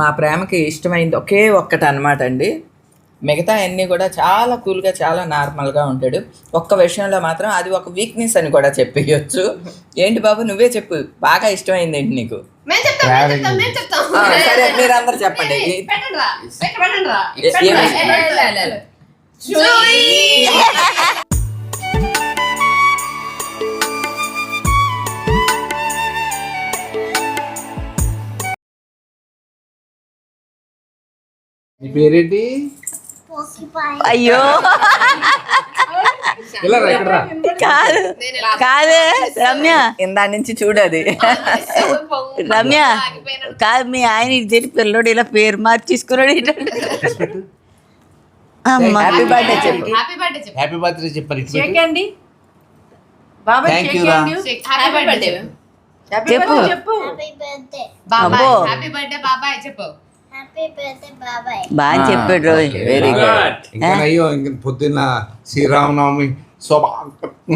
మా ప్రేమకి ఇష్టమైంది ఒకే ఒక్కటి అనమాట అండి. మిగతా అన్నీ కూడా చాలా కూల్గా చాలా నార్మల్గా ఉంటాడు. ఒక్క విషయంలో మాత్రం అది ఒక వీక్నెస్ అని కూడా చెప్పేయచ్చు. ఏంటి బాబు నువ్వే చెప్పు. బాగా ఇష్టమైంది ఏంటి నీకు? సరే మీరందరూ చెప్పండి. నీ పేరేంటి? అయ్యో. కాదు. కాదు రమ్య. ఇందా నుంచి చూడది రమ్య. కాదు మీ ఆయన ఇద్దరి పిల్లడు ఇలా పేరు మార్చేసుకున్నాడు అమ్మ. హ్యాపీ బర్త్డే చెప్పు. హ్యాపీ బర్త్డే చెప్పు. హ్యాపీ బర్త్డే చెప్పారు ఇటు పెట్టు. చేకండి బాబాయ్ Thank you రా. షేక్- హ్యాపీ బర్త్డే హ్యాపీ చెప్పు. బర్త్డే చెప్పు బాబాయ్. అబ్బో. హ్యాపీ బర్త్డే బాబాయ్ చెప్పు. బాగా చెప్పాడు రోయ్. వెరీ గుడ్ ఇంకా అయ్యో ఇంక పొద్దున్న శ్రీరామనవమి శోభ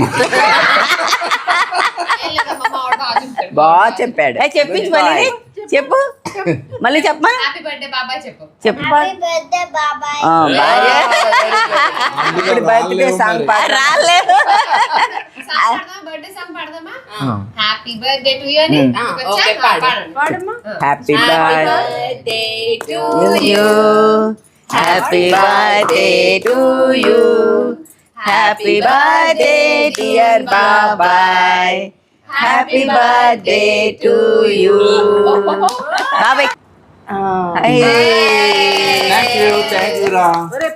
బాగా చెప్పాడు. ఏ, చెప్పించు మళ్ళీ చెప్పు. మళ్ళీ చెప్పమా? హ్యాపీ బర్త్డే బాబాయ్ చెప్పు. చెప్పు. ఆ, భార్య ఇప్పుడు బర్త్డే సాంగ్ పాడు రాలేదు పాడదామా? Birthday song పాడదామా? Happy birthday to you happy birthday birthday to you. Happy birthday to you. Happy birthday, dear Babai. Happy birthday to you. బాబాయ్ థ్యాంక్ యూ థ్యాంక్ యూ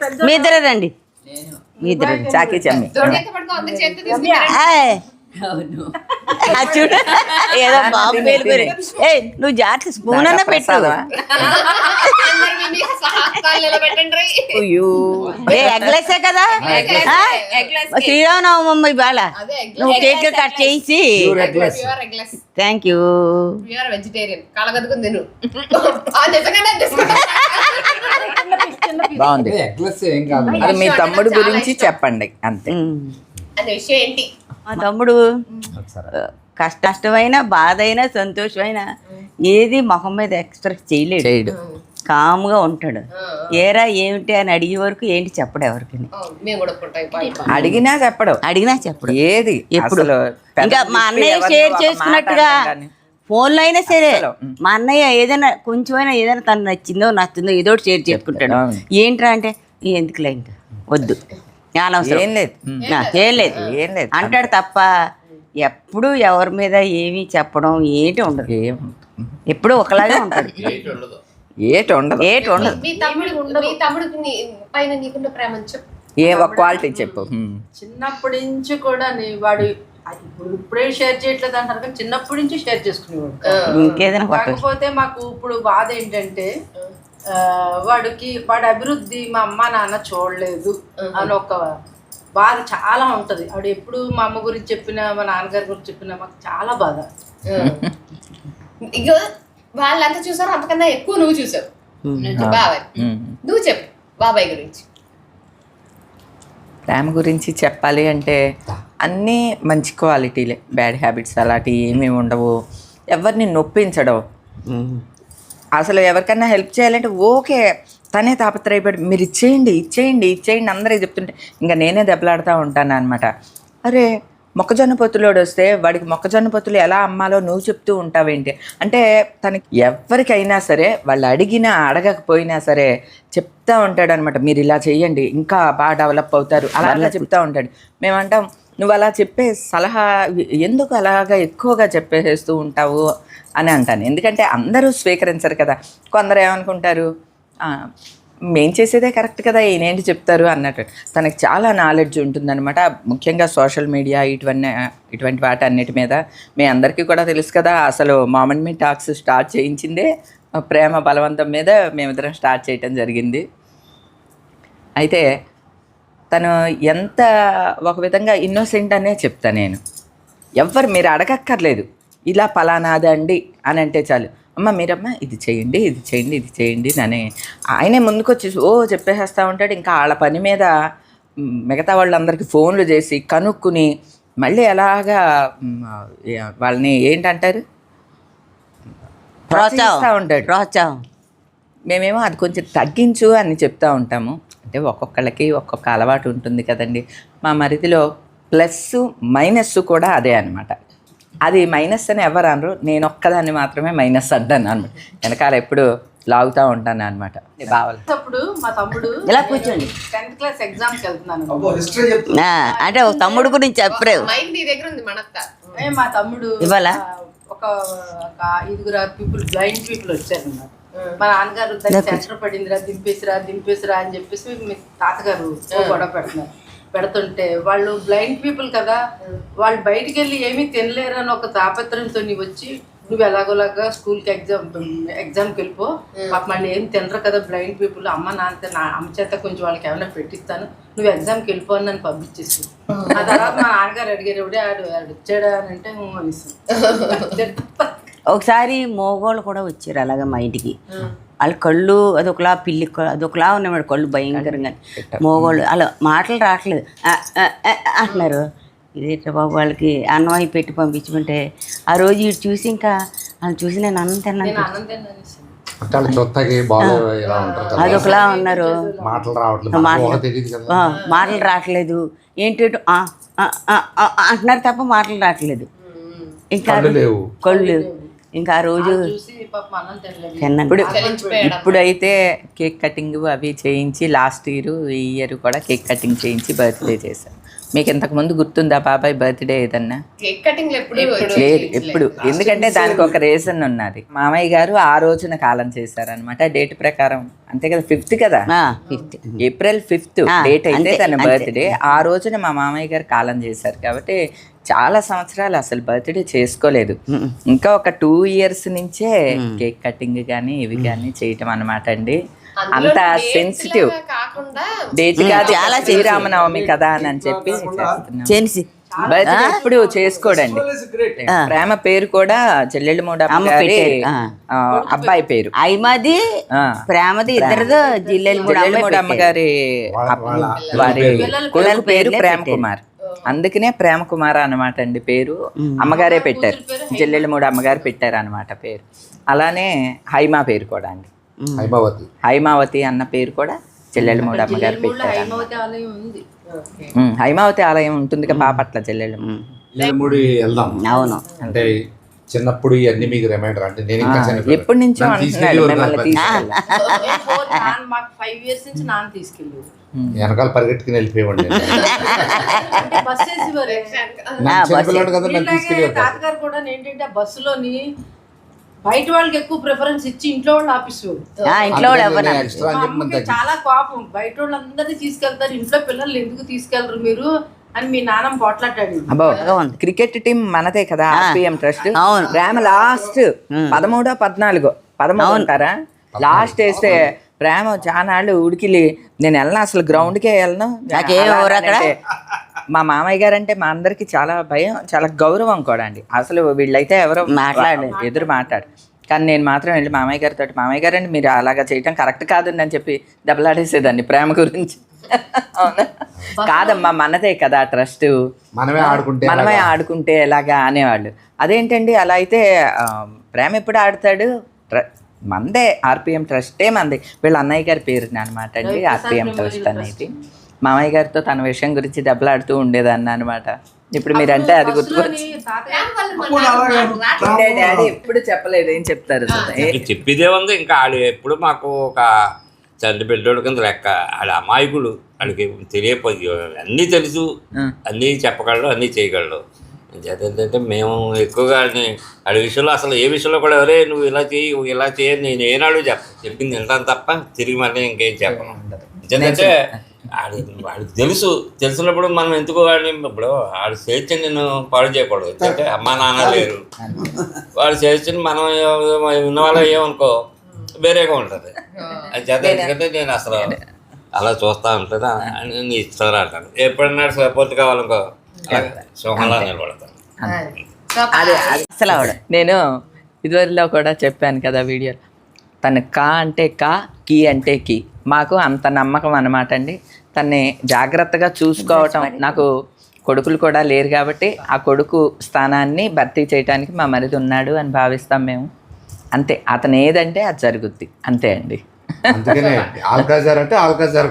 పెద్ద మీ ఇద్దరే రండి మీ ఇద్దరు. చాకీ చమ్మి. చూడు ఏదో బాబు పేరు ఏ నువ్వు జాగ్రత్త స్పూన్ అన్న పెట్టు ప్రసాదమా? అందరు మీ మీ సహాకాలు నిలబెట్టండి ఉయ్యూ. ఏ ఎగ్లెసే కదా Eggless, ఆ? eggless. శ్రీరామనవమ్మ ఇవాళ. అదే. నువ్వు కేక్ కట్ చేసి థ్యాంక్ యూ వెజిటేరియన్ కలగదుకుని తిను. బాగుంది. ఎగ్లెస్ ఏం కాదు. అది మీ తమ్ముడు గురించి చెప్పండి అంతే. అనే విషయం ఏంటి? మా తమ్ముడు. కష్ట కష్టమైన బాధ అయినా సంతోషమైన ఏది మొహం మీద ఎక్స్ప్రెస్ చేయలేడు. చేయడు. కామ్గా ఉంటాడు. ఏరా ఏమిటి అని అడిగే వరకు ఏంటి చెప్పడు ఎవరికి? అడిగినా చెప్పడు. అడిగినా చెప్పడు. ఏది? ఎప్పుడు? ఇంకా మా అన్నయ్య షేర్ చేసుకున్నట్టుగా. ఫోన్లో అయినా సరే. మా అన్నయ్య ఏదైనా కొంచెమైనా ఏదైనా తను నచ్చిందో నచ్చిందో ఏదో షేర్ చేసుకుంటాడు. ఏంట్రా అంటే "ఈ ఎందుకులే ఇంకా? వద్దు. అనవసరం ఏం లేదు. ఏం లేదు. ఏం లేదు. అంటాడు తప్ప ఎప్పుడు ఎవరి మీద ఏమీ చెప్పడం ఏంటి ఉండదు. ఎప్పుడు ఒకలాగే ఉంటాడు. ఏటి ఉండదు. ఏటి ఉండదు. మీ తమ్ముడు మీ తమ్ముడికి నీ పైన నీకున్న ప్రేమ చెప్పు. ఏ ఒక క్వాలిటీ చెప్పు. చిన్నప్పటి నుంచి కూడా నీ వాడు ఇప్పుడు షేర్ చేయట్లేదు అంటారు కానీ చిన్నప్పటి నుంచి షేర్ చేసుకునేవాడు. ఇంకేదైనా కాకపోతే మాకు ఇప్పుడు బాధ ఏంటంటే వాడికి వాడి అభివృద్ధి మా అమ్మ నాన్న చూడలేదు. అని ఒక బాధ చాలా ఉంటది. వాడు ఎప్పుడు మా అమ్మ గురించి చెప్పినా మా నాన్నగారి గురించి చెప్పినా మాకు చాలా బాధ. ఇక వాళ్ళంతా చూసారు అంతకన్నా ఎక్కువ నువ్వు చూసావు. బాబాయ్. నువ్వు చెప్పు బాబాయ్ గురించి. ప్రేమ గురించి చెప్పాలి అంటే అన్నీ మంచి క్వాలిటీలే. బ్యాడ్ హ్యాబిట్స్ అలాంటివి ఏమీ ఉండవు. ఎవరిని నొప్పించడం. అసలు ఎవరికైనా హెల్ప్ చేయాలంటే ఓకే తనే తాపత్రయపడి మీరు ఇచ్చేయండి ఇచ్చేయండి ఇచ్చేయండి అందరూ చెప్తుంటే ఇంకా నేనే దెబ్బలాడుతూ ఉంటాను అనమాట అరే మొక్కజొన్న పొత్తులోడు వస్తే వాడికి మొక్కజొన్న పొత్తులు ఎలా అమ్మాలో నువ్వు చెప్తూ ఉంటావేంటి? అంటే తనకి ఎవరికైనా సరే వాళ్ళు అడిగినా అడగకపోయినా సరే చెప్తా ఉంటాడు అనమాట మీరు ఇలా చేయండి ఇంకా బాగా డెవలప్ అవుతారు. అలా అలా చెప్తా ఉంటాడు. మేమంటాం నువ్వు అలా చెప్పే సలహా ఎందుకు అలాగా ఎక్కువగా చెప్పేస్తూ ఉంటావు అని అంటాను. ఎందుకంటే అందరూ స్వీకరించరు కదా. కొందరు ఏమనుకుంటారు మేం చేసేదే కరెక్ట్ కదా ఈయనేంటి చెప్తారు అన్నట్టు. తనకి చాలా నాలెడ్జ్ ఉంటుందన్నమాట. ముఖ్యంగా సోషల్ మీడియా ఇటువంటి ఇటువంటి వాటి అన్నిటి మీద. మీ అందరికీ కూడా తెలుసు కదా అసలు మామన్ మీ టాక్స్ స్టార్ట్ చేయించిందే ప్రేమ బలవంతం మీద మేమిద్దరం స్టార్ట్ చేయటం జరిగింది. అయితే తను ఎంత ఒక విధంగా ఇన్నోసెంట్ అనే చెప్తా నేను. ఎవ్వరు మీరు అడగక్కర్లేదు. ఇలా పలానాదండి అని అంటే చాలు. అమ్మ మీరమ్మ ఇది చేయండి ఇది చేయండి ఇది చేయండి అని ఆయనే ముందుకొచ్చి ఓ చెప్పేసేస్తూ ఉంటాడు. ఇంకా వాళ్ళ పని మీద మిగతా వాళ్ళందరికీ ఫోన్లు చేసి కనుక్కుని మళ్ళీ ఎలాగా వాళ్ళని ఏంటంటారు? ప్రోత్సహిస్తూ ప్రోత్సాహం ఉంటాడు. ప్రోత్సాహం. మేమేమో అది కొంచెం తగ్గించు అని చెప్తా ఉంటాము. అంటే ఒక్కొక్కళ్ళకి ఒక్కొక్క అలవాటు ఉంటుంది కదండి. మా మరిదిలో ప్లస్ మైనస్ కూడా అదే అనమాట అది మైనస్ అని ఎవరు అనరు నేను ఒక్కదాన్ని మాత్రమే మైనస్ అంటాను అనమాట. వెనకాల ఎప్పుడు లాగుతూ ఉంటాను అనమాట అప్పుడు మా తమ్ముడు ఇలా కూర్చోండి. టెన్త్ క్లాస్ ఎగ్జామ్కి వెళ్తున్నాను. అంటే ఒక తమ్ముడు గురించి చెప్పలేవు మైండ్ నీ దగ్గర ఉంది మనక్క ఏ మా తమ్ముడు ఇవాళ? ఒక ఒక ఐదుగురు పీపుల్ బ్లైండ్ పీపుల్ వచ్చారు అన్నమాట మా నాన్నగారు దాన్ని సెంటర్ పడిందిరా దింపేసిరా దింపేసిరా అని చెప్పేసి మీ తాతగారు గొడవ పెడుతున్నారు. పెడుతుంటే వాళ్ళు బ్లైండ్ పీపుల్ కదా వాళ్ళు బయటికి వెళ్ళి ఏమీ తినలేరు అని ఒక తాపత్రంతో నీ వచ్చి నువ్వు ఎలాగోలాగా స్కూల్కి ఎగ్జామ్ ఎగ్జామ్కి వెళ్ళిపో. మాకు మళ్ళీ ఏం తినరు కదా బ్లైండ్ పీపుల్ అమ్మ నాన్న నా అమ్మ చేత కొంచెం వాళ్ళకి ఏమైనా పెట్టిస్తాను. నువ్వు ఎగ్జామ్కి వెళ్ళిపో అని నన్ను పంపించేసి. ఆ తర్వాత మా నాన్నగారు అడిగారు ఎవడే ఆడు ఆడు వచ్చాడా? అని అంటే "ఊ" అనేసి. ఒకసారి మోగోళ్ళు కూడా వచ్చారు అలాగే మా ఇంటికి. వాళ్ళ కళ్ళు అదొకలా పిల్లి అదొకలా ఉన్నాయి కళ్ళు భయంకరంగా. మోగోళ్ళు అలా మాటలు రావట్లేదు. అంటున్నారు. ఇదేంటి బాబు వాళ్ళకి అన్నం అయి పెట్టి పంపించమంటే ఆ రోజు ఇటు చూసి ఇంకా వాళ్ళు చూసి నేను అన్నం తిన్నాను అదొకలా ఉన్నారు. మాటలు రావట్లేదు. మాటలు రావట్లేదు. అంటున్నారు తప్ప మాటలు రావట్లేదు. ఇంకా కళ్ళు లేవు. కళ్ళు ఇంకా ఆ రోజు తిన్నాను ఇప్పుడు ఇప్పుడైతే కేక్ కటింగ్ అవి చేయించి లాస్ట్ ఇయర్ ఈ ఇయర్ కూడా కేక్ కటింగ్ చేయించి బర్త్డే చేశాం మీకు ఇంతకు ముందు గుర్తుందా బాబాయ్ బర్త్డే ఏదన్నా? కేక్ కటింగ్ ఎప్పుడు లేదు ఎప్పుడు. ఎందుకంటే దానికి ఒక రీజన్ ఉన్నది. మామయ్య గారు ఆ రోజున కాలం చేశారనమాట డేట్ ప్రకారం. అంతే కదా ఫిఫ్త్ కదా? ఫిఫ్త్. ఏప్రిల్ ఫిఫ్త్ ఆ, డేట్ అయితే తన. బర్త్డే. ఆ రోజున మా మామయ్య గారు కాలం చేశారు కాబట్టి చాలా సంవత్సరాలు అసలు బర్త్డే చేసుకోలేదు. ఇంకా ఒక టూ ఇయర్స్ నుంచే కేక్ కటింగ్ కానీ ఇవి కానీ చేయటం అనమాట అండి. అంత సెన్సిటివ్ చాలా శ్రీరామనవమి కదా అని అని చెప్పి చేసి ఎప్పుడు చేసుకోడండి. ప్రేమ పేరు కూడా చెల్లెళ్ళు మూడు అబ్బాయి పేరు. అయ్యమది ఆ. ప్రేమది ఇద్దరిదో జిల్లెలు మూడు అమ్మగారి వారి కొడుకు పేరు ప్రేమ కుమార్. అందుకనే ప్రేమ కుమార్ అన్నమాట అండి పేరు. అమ్మగారే పెట్టారు. చెల్లెళ్ళు మూడు అమ్మగారు పెట్టారు అనమాట పేరు. అలానే హైమా పేరు కూడా అండి. హైమావతి. హైమావతి అన్న పేరు కూడా చెల్లెళ్ళు మూడు అమ్మగారు పెట్టారు హైమవతి ఆలయం ఉంది. ఉమ్, హైమావతి ఆలయం ఉంటుంది కదా బాపట్ల చెల్లెళ్ళు ముడి వెళ్దాం. అవును. అంటే చిన్నప్పుడు ఇవన్నీ మీకు రిమైండర్ అంటే నేను ఇంకా. ఎప్పటి నుంచో ఫైవ్ ఇయర్స్ నుంచి నాన్న వెనకాల పరిగెట్టుకుని వెళ్ళిపోయేవాడిని నేను. అంటే బస్ వేసేవారు. నన్ను చిన్నపిల్లాడు కదా నన్ను ఇలాగే తీసుకెళ్ళేవారు కాదు. తాతగారు కూడా ఏంటంటే బస్సులోని బయట వాళ్ళకి ఎక్కువ ప్రిఫరెన్స్ ఇచ్చి ఇంట్లో వాళ్ళు ఆపిస్తారు ఆ, ఇంట్లో వాళ్ళు చాలా కోపం. బయట వాళ్ళందరినీ తీసుకెళ్తారు. ఇంట్లో పిల్లలు ఎందుకు తీసుకెళ్ళరు మీరు అని మీ నాన్న ఉంది. క్రికెట్ టీం మనదే కదా ఆర్పిఎం ట్రస్ట్. అవును. ప్రేమ లాస్ట్ పదమూడో పద్నాలుగో. పదమూడు అంటారా? లాస్ట్ వేస్తే ప్రేమ చానాళ్ళు ఉడికిలి. నేను వెళ్ళను అసలు గ్రౌండ్కే వెళ్ళను. నాకేం అక్కడ? మా మామయ్య గారు అంటే మా అందరికి చాలా భయం చాలా గౌరవం కూడా అండి. అసలు వీళ్ళైతే ఎవరో మాట్లాడలేదు. ఎదురు మాట్లాడు కానీ నేను మాత్రం వెళ్ళి మామయ్య గారితో మామయ్య గారు అండి మీరు అలాగా చేయటం కరెక్ట్ కాదండి అని చెప్పి దెబ్బలాడేసేదాన్ని ప్రేమ గురించి. అవునా? కాదమ్మా మనదే కదా ట్రస్ట్. మనమే ఆడుకుంటే మనమే ఆడుకుంటే ఎలాగా అనేవాళ్ళు. అదేంటండి అలా అయితే ప్రేమ ఎప్పుడు ఆడతాడు? ట్ర- మందే ఆర్పిఎం ట్రస్టే మంది. వీళ్ళ అన్నయ్య గారి పేరు అనమాట అండి ఆర్పిఎం ట్రస్ట్. అనేది. మామయ్య గారితో తన విషయం గురించి దెబ్బలాడుతూ ఉండేదాన్ని అనమాట ఇప్పుడు మీరంటే అది గుర్తుకొచ్చి డాడీ ఎప్పుడు చెప్పలేదు ఏం చెప్తారు చెప్పేదే ఉంది ఇంకా ఆడు ఎప్పుడు మాకు ఒక చంటి బిడ్డోడు కింద లెక్క ఆడు అమాయకుడు ఆడికి తెలియపోయి అన్నీ తెలుసు అన్నీ చెప్పగలడు అన్నీ చేయగలడు. ఏంటంటే మేము ఎక్కువగా ఆడి విషయంలో అసలు ఏ విషయంలో కూడా ఎవరే నువ్వు ఇలా చేయి నువ్వు ఇలా చేయి నేను ఏనాడు చెప్ప చెప్పింది వింటాను తప్ప తిరిగి మళ్ళీ ఇంకేం చెప్పను. ఎందుకంటే ఆడి వాడికి తెలుసు తెలిసినప్పుడు మనం ఎందుకు వాడిని ఇప్పుడు ఆడి స్వేచ్ఛ నేను పాడు చేయకూడదు. ఎందుకంటే అమ్మా నాన్న లేరు. వాడు చేసిన మనం ఉన్న వాళ్ళు ఏమనుకో వేరేగా ఉంటుంది. అది చేత ఎందుకంటే నేను అసలు అలా చూస్తా ఉంటాను నీ ఇస్తారా అంటాను. ఎప్పుడన్నా సపోర్ట్ కావాలనుకో సింహంలా నిలబడతాను. అసలు ఆవిడ. నేను ఇదివరలో కూడా చెప్పాను కదా వీడియో. తను కా అంటే కా కీ అంటే కీ. మాకు అంత నమ్మకం అనమాట అండి. తన్ని జాగ్రత్తగా చూసుకోవటం. నాకు కొడుకులు కూడా లేరు కాబట్టి ఆ కొడుకు స్థానాన్ని భర్తీ చేయడానికి మా మరిది ఉన్నాడు అని భావిస్తాం మేము. అంతే. అతను ఏదంటే అది జరుగుద్ది. అంతే అండి. అందుకనే ఆల్కాజార్ అంటే ఆల్కాజార్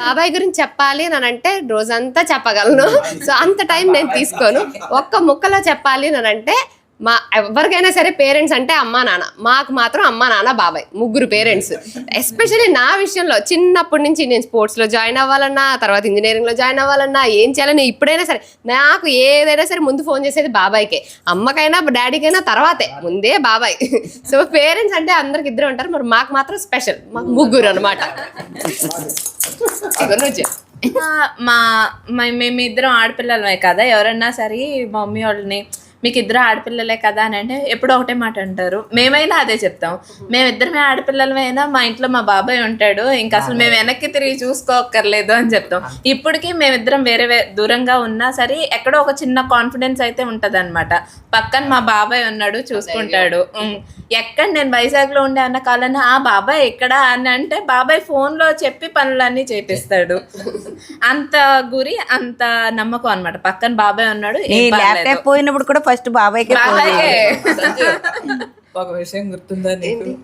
బాబాయ్ గురించి చెప్పాలి అని అంటే రోజంతా చెప్పగలను. సో అంత టైం నేను తీసుకోను. ఒక్క ముక్కలో చెప్పాలి అని అంటే మా ఎవరికైనా సరే పేరెంట్స్ అంటే అమ్మా నాన్న. మాకు మాత్రం అమ్మా నాన్న బాబాయ్. ముగ్గురు పేరెంట్స్. ఎస్పెషల్లీ నా విషయంలో చిన్నప్పటి నుంచి నేను స్పోర్ట్స్లో జాయిన్ అవ్వాలన్నా తర్వాత ఇంజనీరింగ్లో జాయిన్ అవ్వాలన్నా ఏం చేయాలని ఇప్పుడైనా సరే నాకు ఏదైనా సరే ముందు ఫోన్ చేసేది బాబాయ్కే. అమ్మకైనా డాడీకైనా తర్వాతే. ముందే బాబాయ్. సో పేరెంట్స్ అంటే అందరికి ఇద్దరు ఉంటారు. మరి మాకు మాత్రం స్పెషల్. మాకు ముగ్గురు అనమాట మా మ- మేమిద్దరం ఆడపిల్లలమే కదా. ఎవరన్నా సరే మమ్మీ వాళ్ళని మీకు ఇద్దరు ఆడపిల్లలే కదా అని అంటే ఎప్పుడో ఒకటే మాట అంటారు. మేమైనా అదే చెప్తాం. మేమిద్దరమే ఆడపిల్లలమైనా మా ఇంట్లో మా బాబాయ్ ఉంటాడు. ఇంకా అసలు మేము వెనక్కి తిరిగి చూసుకోక్కర్లేదు అని చెప్తాం. ఇప్పటికీ మేమిద్దరం వేరే దూరంగా ఉన్నా సరే ఎక్కడో ఒక చిన్న కాన్ఫిడెన్స్ అయితే ఉంటది పక్కన మా బాబాయ్ ఉన్నాడు చూసుకుంటాడు. ఎక్కడ నేను వైజాగ్లో ఉండే అన్న కాలాన్ని ఆ బాబాయ్ ఎక్కడ అని అంటే బాబాయ్ ఫోన్లో చెప్పి పనులన్నీ చేపిస్తాడు. అంత గురి అంత నమ్మకం అన్నమాట. పక్కన బాబాయ్ ఉన్నాడు పోయినప్పుడు కూడా ఫస్ట్ బాబాయ్కే. ఒక విషయం గుర్తుందా నీకు?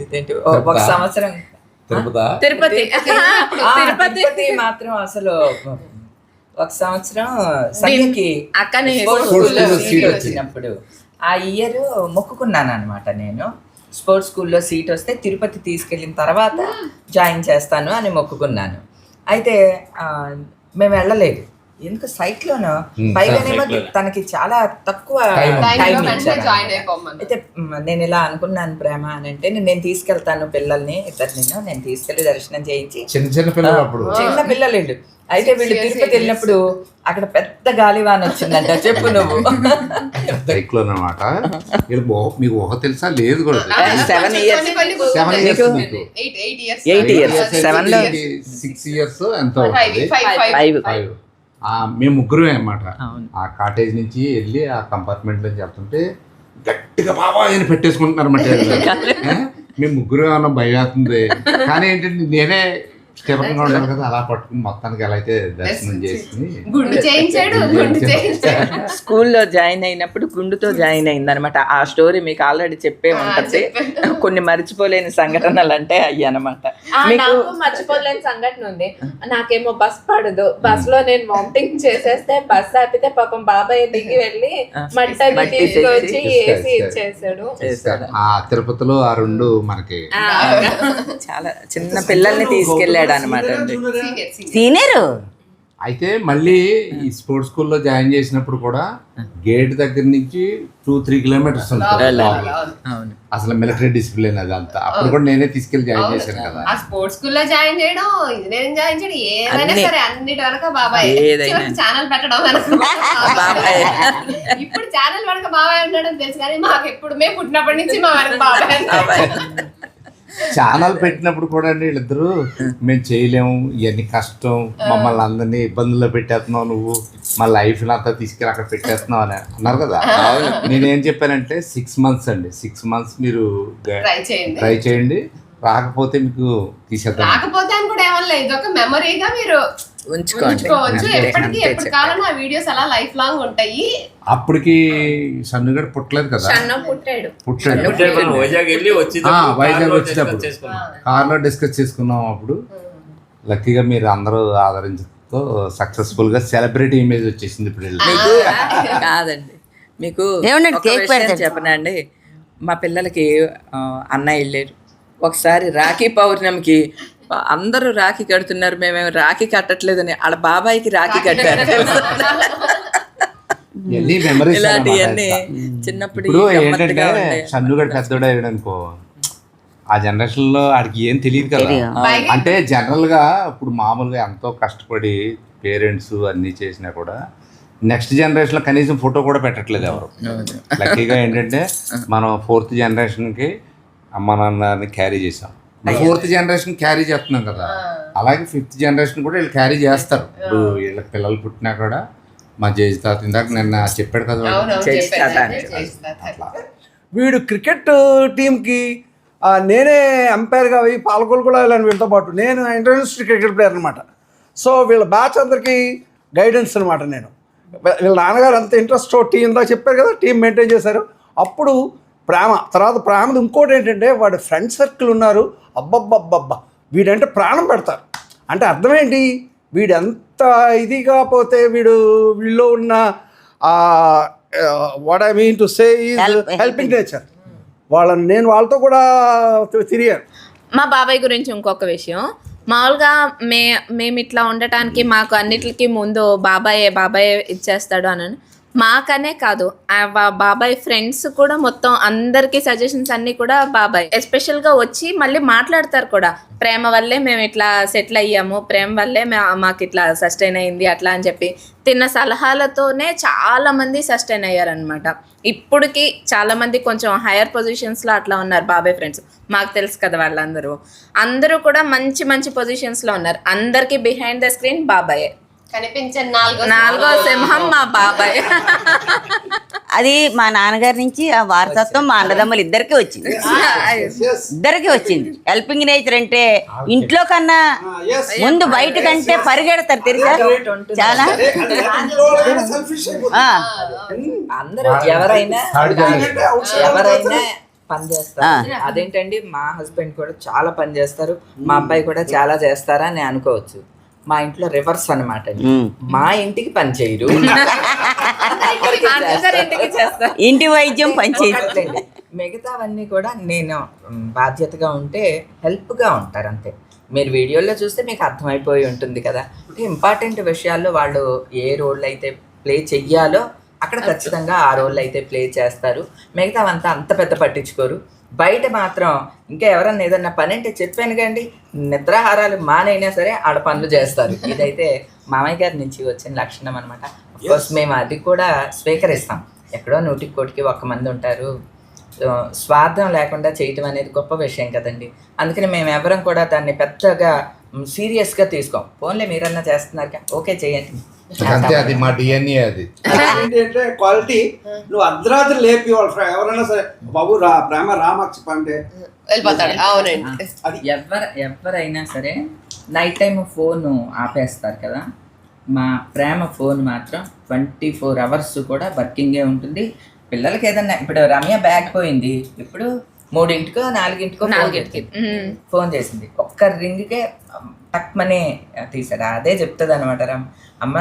ఇదేంటి? ఒక సంవత్సరం. తిరుపతా. తిరుపతి. మాత్రం అసలు ఒక సంవత్సరం స్కూల్లో సీట్ వచ్చినప్పుడు ఆ ఇయర్ మొక్కుకున్నాను అనమాట నేను. స్పోర్ట్స్ స్కూల్లో సీట్ వస్తే తిరుపతి తీసుకెళ్ళిన తర్వాత జాయిన్ చేస్తాను అని మొక్కుకున్నాను. అయితే మేము వెళ్ళలేదు. ఎందుకు సైట్లోను? పైగానేమో. తనకి చాలా తక్కువ. టైం. అయితే నేను ఇలా అనుకున్నాను ప్రేమ అని అంటే నేను- తీసుకెళ్తాను పిల్లల్ని ఇద్దరు నేను నేను తీసుకెళ్ళి దర్శనం చేయించి. చిన్న చిన్న పిల్లలు అప్పుడు. చిన్న పిల్లలు. అయితే వీళ్ళు తిరుపతి వెళ్ళినప్పుడు అక్కడ పెద్ద గాలివాన వచ్చిందంట. చెప్పు నువ్వు. సైక్లోన్ అనమాట మీకు ఊహ తెలుసా? లేదు కూడా seven years seven. Years years. Seven లో- సిక్స్ ఇయర్స్ ఎంతో. ఫైవ్ ఫైవ్ మేము ముగ్గురమే అన్నమాట. అవును. ఆ కాటేజ్ నుంచి వెళ్ళి ఆ కంపార్ట్మెంట్లో చెప్తుంటే గట్టిగా బాబా అని పెట్టేసుకుంటున్నారు అన్నమాట మేము ముగ్గురు ఏమన్నా భయం అవుతుంది కానీ ఏంటంటే నేనే స్థిరంగా ఉండాలి కదా అలా పట్టుకుని మొత్తానికి ఎలా అయితే దర్శనం చేసుకుని గుండు చేయించాడు గుండు చేయించాడు. స్కూల్లో జాయిన్ అయినప్పుడు గుండుతో జాయిన్ అయింది అనమాట ఆ స్టోరీ మీకు ఆల్రెడీ చెప్పే ఉంటుంది. కొన్ని మర్చిపోలేని సంఘటనలు అంటే అయ్యి అనమాట నాకు మర్చిపోలేని సంఘటన ఉంది. నాకేమో బస్ పడదు. బస్లో నేను వామిటింగ్ చేసేస్తే బస్ ఆపితే పాపం బాబాయ్ దిగి వెళ్ళి మట్టి అది మట్టి తీసుకొచ్చి తెచ్చి ఏసీ ఇచ్చేసాడు. ఆ తిరుపతిలో ఆ రెండు మనకి చాలా చిన్న పిల్లల్ని తీసుకెళ్ళాడు అనమాట అండి. సీనియర్ అయితే మళ్ళీ ఈ స్పోర్ట్స్ స్కూల్లో జాయిన్ చేసినప్పుడు కూడా గేట్ దగ్గర నుంచి టూ త్రీ కిలోమీటర్స్ అసలు మిలిటరీ డిసిప్లిన్ అదంతా అప్పుడు కూడా నేనే తీసుకెళ్ళి జాయిన్ చేశాను కదా. ఆ స్పోర్ట్స్ స్కూల్లో జాయిన్ చేయడం ఇంజనీరింగ్ జాయిన్ చేయడం ఏదైనా అన్ని. సరే అన్నిటి వెనక బాబాయ్. ఏదైనా. ఛానల్ పెట్టడం బాబాయ్. ఇప్పుడు ఛానల్ వెనక బాబాయ్ ఉన్నాడని తెలుసు కానీ మాకు ఎప్పుడు మేము పుట్టినప్పటి నుంచి మా వెనక బాబాయ్. ఛానల్ పెట్టినప్పుడు కూడా అండి వీళ్ళిద్దరు మేము చేయలేము ఇవన్నీ కష్టం మమ్మల్ని అందరినీ ఇబ్బందుల్లో పెట్టేస్తున్నావు నువ్వు మా లైఫ్ అంతా తీసుకెళ్ళి అక్కడ పెట్టేస్తున్నావు అని అన్నారు కదా. నేనేం చెప్పానంటే సిక్స్ మంత్స్ అండి సిక్స్ మంత్స్ మీరు ట్రై చేయండి. రాకపోతే మీకు తీసేద్దాం. రాకపోతే అని కూడా ఏమన్నా ఇది ఒక మెమరీగా మీరు ఉంచుకోవచ్చు. అంతే, ఎప్పటికీ అంతే ఎప్పుడు చెప్పారు. కావాలన్నా ఆ వీడియోస్ అలా లైఫ్ లాంగ్ ఉంటాయి. అప్పటికి సన్నుగడ పుట్టలేదు కదా? సన్న పుట్టాడు. పుట్టాడు. అంటే మనం వైజాగ్ వెళ్ళి వచ్చి ఆ, వైజాగ్ వచ్చేటప్పుడు. కార్లో డిస్కస్ చేసుకున్నాం అప్పుడు. లక్కీగా మీరు అందరూ ఆదరించడంతో సక్సెస్ఫుల్గా సెలబ్రిటీ ఇమేజ్ వచ్చేసింది ఇప్పుడు కాదండి. మీకు కేక్. చెప్పనండి. మా పిల్లలకి అన్నయ్య వెళ్ళారు. ఒకసారి రాఖీ పౌర్ణమికి అందరూ రాఖీ కడుతున్నారు మేమేమో రాఖీ కట్టట్లేదని వాళ్ళ బాబాయికి రాఖీ కట్టారు. ఇలాంటివన్నీ చిన్నప్పుడు పెద్దోడు అయ్యాడు అనుకో ఆ జనరేషన్లో ఆడికి ఏం తెలియదు కదా. అంటే జనరల్గా ఇప్పుడు మామూలుగా ఎంతో కష్టపడి పేరెంట్స్ అన్ని చేసినా కూడా నెక్స్ట్ జనరేషన్లో కనీసం ఫోటో కూడా పెట్టట్లేదు ఎవరు. లక్కీగా ఏంటంటే మనం ఫోర్త్ జనరేషన్కి అమ్మ నాన్నని క్యారీ చేసాం. ఫోర్త్ జనరేషన్ క్యారీ చేస్తున్నాం కదా. అలాగే ఫిఫ్త్ జనరేషన్ కూడా వీళ్ళు క్యారీ చేస్తారు. ఇప్పుడు వీళ్ళ పిల్లలు పుట్టినా కూడా మా జేజ్ తాత ఇందాక నిన్న చెప్పాడు కదా తాత. వీడు క్రికెట్ టీంకి ఆ, నేనే అంపైర్గా పోయి పాలకొలు కూడా వెళ్ళాను వీళ్ళతో పాటు. నేను ఇంటర్నేషనల్ క్రికెట్ ప్లేయర్ అనమాట సో వీళ్ళ బ్యాచ్ అందరికీ గైడెన్స్ అనమాట నేను. వీళ్ళ నాన్నగారు అంత ఇంట్రెస్ట్ టీం ఇందాక చెప్పారు కదా టీం మెయింటైన్ చేశారు. అప్పుడు ప్రేమ. తర్వాత ప్రేమది ఇంకోటి ఏంటంటే వాడి ఫ్రెండ్ సర్కిల్ ఉన్నారు. అబ్బబ్బబ్బబ్బా. వీడంటే ప్రాణం పెడతారు. అంటే అర్థం ఏంటి వీడు ఎంత ఇదిగా పోతే వీడు వీళ్ళు ఉన్న what I mean to say helping nature వాళ్ళని నేను వాళ్ళతో కూడా తిరిగాను. మా బాబాయ్ గురించి ఇంకొక విషయం. మామూలుగా మే మేము ఇట్లా ఉండటానికి మాకు అన్నిటికీ ముందు బాబాయ్ బాబాయ్ ఇచ్చేస్తాడు అని మాకనే కాదు బాబాయ్ ఫ్రెండ్స్ కూడా మొత్తం అందరికీ సజెషన్స్ అన్నీ కూడా బాబాయ్. ఎస్పెషల్గా వచ్చి మళ్ళీ మాట్లాడతారు కూడా. ప్రేమ వల్లే మేము ఇట్లా సెటిల్ అయ్యాము ప్రేమ వల్లే మా- మాకు ఇట్లా సస్టైన్ అయింది అట్లా అని చెప్పి తిన్న సలహాలతోనే చాలా మంది సస్టైన్ అయ్యారనమాట ఇప్పటికి చాలా మంది కొంచెం హైయర్ పొజిషన్స్లో అట్లా ఉన్నారు బాబాయ్ ఫ్రెండ్స్. మాకు తెలుసు కదా వాళ్ళందరూ. అందరూ కూడా మంచి మంచి పొజిషన్స్లో ఉన్నారు. అందరికీ బిహైండ్ ద స్క్రీన్ బాబాయ్. కనిపించే నాలుగో నాలుగో సింహం. మా బాబాయ్. అది మా నాన్నగారి నుంచి ఆ వారసత్వం మా అన్నదమ్ములు ఇద్దరికి వచ్చింది. ఇద్దరికి వచ్చింది. హెల్పింగ్ నేచర్ అంటే ఇంట్లో కన్నా ముందు బయట కంటే పరిగెడతారు తెలుసా? చాలా. అందరూ ఎవరైనా ఎవరైనా పని చేస్తారు. అదేంటండి? మా హస్బెండ్ కూడా చాలా పని చేస్తారు. మా అబ్బాయి కూడా చాలా చేస్తారా అని అనుకోవచ్చు. మా ఇంట్లో రివర్స్ అనమాట. మా ఇంటికి పని చేయరు. ఇంటి వైద్యం పనిచేయదు ఒకట్లేండి. మిగతావన్నీ కూడా నేను బాధ్యతగా ఉంటే హెల్ప్గా ఉంటారు అంతే మీరు వీడియోలో చూస్తే మీకు అర్థమైపోయి ఉంటుంది కదా. అంటే ఇంపార్టెంట్ విషయాల్లో వాళ్ళు ఏ రోల్ అయితే ప్లే చెయ్యాలో అక్కడ ఖచ్చితంగా ఆ రోల్ అయితే ప్లే చేస్తారు. మిగతావంతా అంత పెద్ద పట్టించుకోరు. బయట మాత్రం ఇంకా ఎవరన్నా ఏదన్నా పని అంటే చెప్పాను కండి నిద్రాహారాలు మానైనా సరే ఆడ పనులు చేస్తారు. ఇదైతే మామయ్య గారి నుంచి వచ్చిన లక్షణం అనమాట కోర్స్ మేము అది కూడా స్వీకరిస్తాం. ఎక్కడో నూటికి కోటికి ఒక్క మంది ఉంటారు. స్వార్థం లేకుండా చేయటం అనేది గొప్ప విషయం కదండి. అందుకని మేము ఎవరం కూడా దాన్ని పెద్దగా సీరియస్గా తీసుకోం. ఫోన్లే మీరన్నా చేస్తున్నారు ఓకే చేయండి. అంతే అది మా డిఎన్ఏ అది. ఏంటంటే క్వాలిటీ నువ్వు అర్ధరాత్రి లేపి వాళ్ళ ఫ్రె- ఎవరైనా సరే బాబు రా ప్రేమ రామక్ష పండే. వెళ్ళిపోతాడు. అవునండి. ఎవరు ఎవరైనా సరే నైట్ టైం ఫోన్ ఆపేస్తారు కదా. మా ప్రేమ ఫోన్ మాత్రం ట్వంటీ ఫోర్ అవర్స్ కూడా వర్కింగే ఉంటుంది. పిల్లలకి ఏదన్నా ఇప్పుడు రమ్య బ్యాగ్ పోయింది. ఇప్పుడు మూడింటికో నాలుగింటికో నాలుగింటికి. ఫోన్ చేసింది. ఒక్క రింగ్కే టక్మని తీసాడు అదే చెప్తుంది అనమాట రమ్. అమ్మ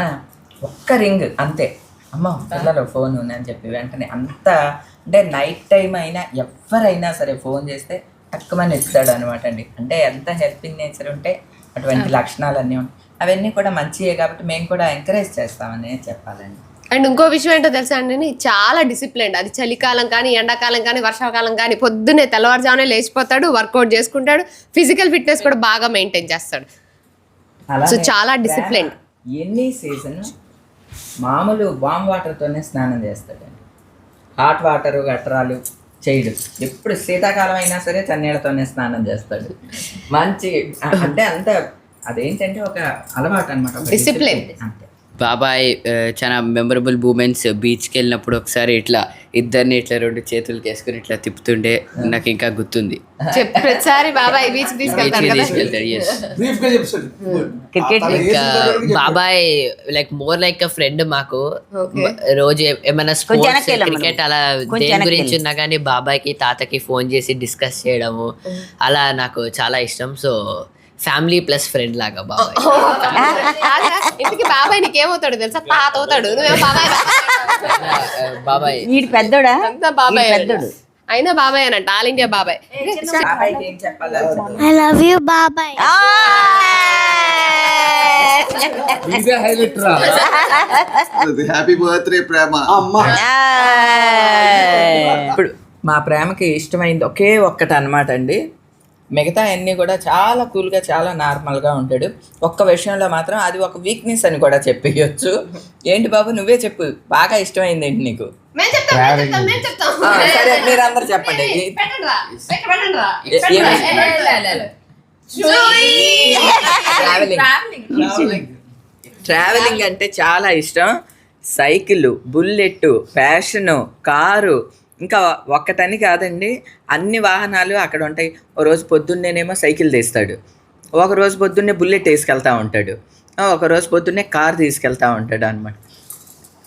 ఒక్క రింగ్ అంతే. అమ్మ పిల్లలు ఫోన్ ఉందని చెప్పి వెంటనే అంత అంటే నైట్ టైం అయినా ఎవరైనా సరే ఫోన్ చేస్తే టక్కుమని ఎత్తుతాడు అనమాట అండి. అంటే ఎంత హెల్పింగ్ నేచర్ ఉంటే అటువంటి లక్షణాలన్నీ ఉంటాయి. అవన్నీ కూడా మంచియే కాబట్టి మేము కూడా ఎంకరేజ్ చేస్తామని చెప్పాలండి. అండ్ ఇంకో విషయం ఏంటో తెలుసా అండి? చాలా డిసిప్లిన్ అది చలికాలం కానీ ఎండాకాలం కానీ వర్షాకాలం కానీ పొద్దున్నే తెల్లవారుజామునే లేచిపోతాడు వర్కౌట్ చేసుకుంటాడు ఫిజికల్ ఫిట్నెస్ కూడా బాగా మెయింటైన్ చేస్తాడు. అలానే చాలా disciplined. ఎన్ని సీజన్ మామూలు వామ్ వాటర్తోనే స్నానం చేస్తాడండి. హాట్ వాటర్ గట్రాలు చేయడు ఎప్పుడు శీతాకాలం అయినా సరే చన్నీళ్ళతోనే స్నానం చేస్తాడు. మంచి అంటే అంత అదేంటంటే ఒక అలవాటు అనమాట Discipline. అంతే. బాబాయ్ చాలా మెమరబుల్ మూమెంట్స్ బీచ్కి వెళ్ళినప్పుడు ఒకసారి ఇట్లా ఇద్దరిని ఇట్లా రెండు చేతులు వేసుకుని ఇట్లా తిప్పుతుండే నాకు ఇంకా గుర్తుంది. చెప్పు ప్రతిసారి బాబాయ్ బీచ్ తీసుకెళ్తాడు క్రికెట్ ఇంకా బాబాయ్ like more like a friend మాకు. రోజు ఏమైనా స్పోర్ట్స్ క్రికెట్. అలా దేని గురించి. ఉన్నా కానీ బాబాయ్కి తాతకి ఫోన్ చేసి డిస్కస్ చేయడము అలా నాకు చాలా ఇష్టం. సో ఫ్యామిలీ ప్లస్ ఫ్రెండ్ లాగా బాబాయ్? ఇంటికి బాబాయ్ నీకేమవుతాడు తెలుసా? తాత అవుతాడు నువ్వేమో బాబాయ్ బాబాయ్. వీడు పెద్దోడా? అంతా బాబాయ్ వీడు పెద్దోడు. అయినా బాబాయ్ అనంట. ఆల్ ఇండియా బాబాయ్. బాబాయ్కి ఏం చెప్పాలి I love you, Babai. ఆ! ఇదే హైలైట్ రా. Happy birthday Prema! ఇప్పుడు మా ప్రేమకి ఇష్టమైంది ఒకే ఒక్కటి అనమాట అండి. మిగతా అన్నీ కూడా చాలా కూల్గా చాలా నార్మల్గా ఉంటాడు. ఒక్క విషయంలో మాత్రం అది ఒక వీక్నెస్ అని కూడా చెప్పేయచ్చు. ఏంటి బాబు నువ్వే చెప్పు. బాగా ఇష్టమైంది ఏంటి నీకు? సరే మీరందరూ చెప్పండి. ట్రావెలింగ్ ట్రావెలింగ్ అంటే చాలా ఇష్టం. సైకిల్ బుల్లెట్ ఫ్యాషను కారు ఇంకా ఒక్కటని కాదండి అన్ని వాహనాలు అక్కడ ఉంటాయి. ఓ రోజు పొద్దున్నేనేమో సైకిల్ తీస్తాడు. ఒక రోజు పొద్దున్నే బుల్లెట్ తీసుకెళ్తా ఉంటాడు. ఆ, ఒక రోజు పొద్దున్నే కార్ తీసుకెళ్తా ఉంటాడు అనమాట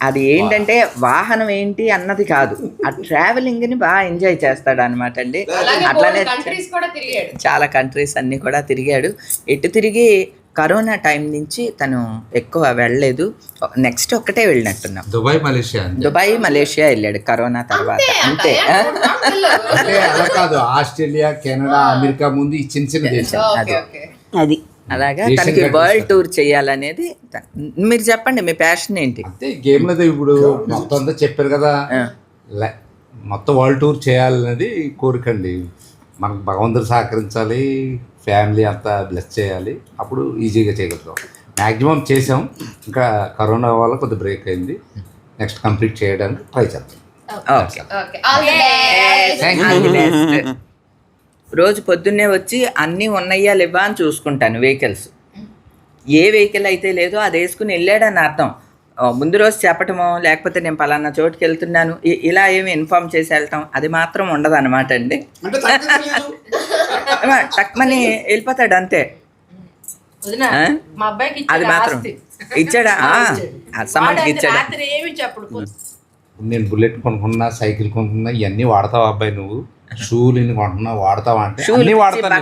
అది ఏంటంటే వాహనం ఏంటి అన్నది కాదు. ఆ ట్రావెలింగ్ని బాగా ఎంజాయ్ చేస్తాడు అనమాట అండి. అట్లానే కంట్రీస్ కూడా తిరిగాడు. చాలా కంట్రీస్ అన్నీ కూడా తిరిగాడు. ఎటు తిరిగి కరోనా టైం నుంచి తను ఎక్కువ వెళ్ళలేదు. నెక్స్ట్ ఒక్కటే వెళ్ళినట్టున్నాం. Dubai Malaysia. దుబాయ్ మలేషియా వెళ్ళాడు కరోనా తర్వాత. అంతే అలా కాదు ఆస్ట్రేలియా కెనడా అమెరికా ముందు ఈ చిన్న చిన్న దేశం అది. అది. అలాగా తనకి. వరల్డ్ టూర్ చేయాలనేది మీరు చెప్పండి మీ ప్యాషన్ ఏంటి? గేమ్లో ఇప్పుడు. మొత్తం అంతా చెప్పారు కదా. లే- మొత్తం వరల్డ్ టూర్ చేయాలనేది కోరిక అండి. మనకు భగవంతుడు సహకరించాలి ఫ్యామిలీ అంతా బ్లెస్ చేయాలి అప్పుడు ఈజీగా చేయగలుగుతాం. మ్యాక్సిమం చేసాం ఇంకా కరోనా వల్ల కొద్ది బ్రేక్ అయింది. నెక్స్ట్ కంప్లీట్ చేయడానికి ట్రై చేద్దాం. రోజు పొద్దున్నే వచ్చి అన్నీ ఉన్నాయా లేవా అని చూసుకుంటాను వెహికల్స్. ఏ వెహికల్ అయితే లేదో అది వేసుకుని వెళ్ళాడని అర్థం. ముందు రోజు చెప్పటమో లేకపోతే నేను పలానా చోటుకి వెళ్తున్నాను ఇలా ఏమి ఇన్ఫామ్ చేసి వెళ్తాం అది మాత్రం ఉండదు అనమాట అండి. టక్మని వెళ్ళిపోతాడు అంతే. అది మాత్రం. ఆస్తి. ఇచ్చాడా? ఆ, ఆ సమ్మర్కి వాడు ఇచ్చాడా? రాత్రి ఏమి చెప్పడు. నేను బుల్లెట్ కొనుక్కున్నా సైకిల్ కొనుక్కున్నా ఇవన్నీ వాడతావా అబ్బాయి నువ్వు? షూలు ఇన్ని కొంటున్నా వాడతావా అంటే వాడతాను.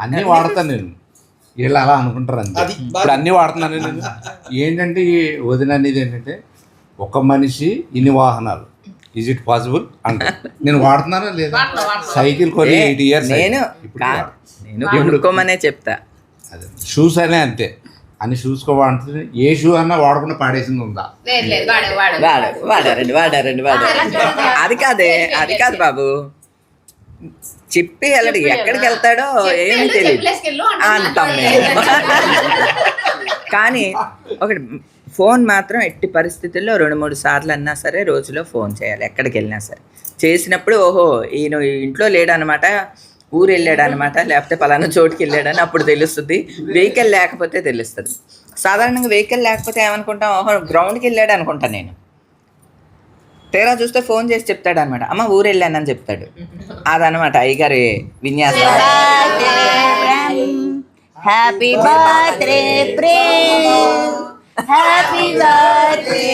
అన్ని వాడతాను నేను. వీళ్ళు అలా అనుకుంటారు అంతే. అది ఇప్పుడు అన్ని వాడుతున్నాను నేను. ఏంటంటే ఈ వదిన అనేది ఏంటంటే ఒక మనిషి ఇన్ని వాహనాలు ఈజ్ ఇట్ పాసిబుల్ అంటే నేను వాడుతున్నానా లేదా? సైకిల్ కొని ఎయిట్ ఇయర్స్ నేను కొనుక్కోమనే చెప్తా. అదే. షూస్ అనే అంతే. అన్ని షూస్ వాడుతుంది ఏ షూ అన్నా వాడకుండా పాడేసింది ఉందా? లేదు లేదు వాడు వాడు. వాడు వాడారండి వాడారండి వాడారండి అది కాదే అది కాదు బాబు. చెప్పి వెళ్ళడు ఎక్కడికి వెళ్తాడో ఏమీ తెలియదు అంటాం మేము. కానీ ఒకటి ఫోన్ మాత్రం ఎట్టి పరిస్థితుల్లో రెండు మూడు సార్లు అన్నా సరే రోజులో ఫోన్ చేయాలి ఎక్కడికి వెళ్ళినా సరే. చేసినప్పుడు ఓహో ఈయన ఇంట్లో లేడనమాట ఊరు వెళ్ళాడు అనమాట లేకపోతే పలానా చోటుకి వెళ్ళాడని అప్పుడు తెలుస్తుంది. వెహికల్ లేకపోతే తెలుస్తుంది. సాధారణంగా వెహికల్ లేకపోతే ఏమనుకుంటాం? ఓహో గ్రౌండ్కి వెళ్ళాడు అనుకుంటా నేను. తీరా చూస్తే ఫోన్ చేసి చెప్తాడు అనమాట అమ్మ ఊరు వెళ్ళానని చెప్తాడు. అదనమాట అయ్యగారి విన్యాసం. Happy birthday happy birthday